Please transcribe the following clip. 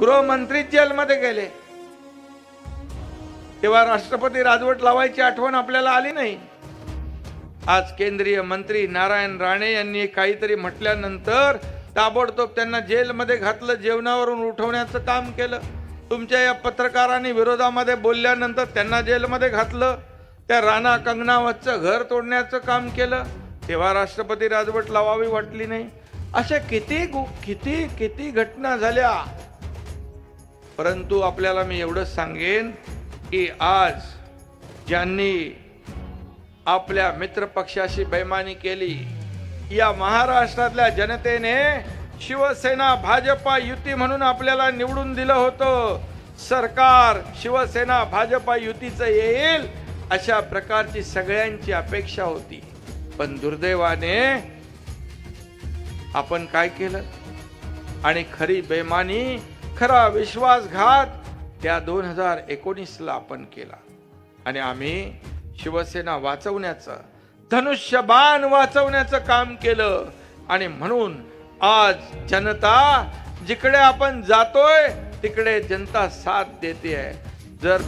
गृहमंत्री जेलमध्ये गेले. तेव्हा राष्ट्रपती राजवट लावायची आठवण आपल्याला आली नाही. आज केंद्रीय मंत्री नारायण राणे यांनी काहीतरी म्हटल्यानंतर ताबडतोब त्यांना जेलमध्ये घातलं जेवणावरून उठवण्याचं काम केलं. तुमच्या या पत्रकारांनी विरोधामध्ये बोलल्यानंतर त्यांना जेलमध्ये घातलं. त्या राणा कंगनावतचं घर तोडण्याचं काम केलं. तेव्हा राष्ट्रपती राजवट लावावी वाटली नाही. अशा किती गु किती किती घटना झाल्या. परंतु आपल्याला मी एवढंच सांगेन की आज ज्यांनी आपल्या मित्र पक्षाशी बैमानी केली या महाराष्ट्रातल्या जनतेने शिवसेना भाजपा युती म्हणून आपल्याला निवडून दिलं होतं. सरकार शिवसेना भाजपा युतीचं येईल अशा प्रकारची सगळ्यांची अपेक्षा होती. पण दुर्दैवाने आपण काय केलं? आणि खरी बेमानी खरा विश्वासघात त्या दोन हजार एकोणीसला आपण केला. आणि आम्ही शिवसेना वाचवण्याचं धनुष्यबाण वाचवण्याचं काम केलं. आणि म्हणून आज जनता जिकडे आपण जातोय तिकडे जनता साथ देते आहे जर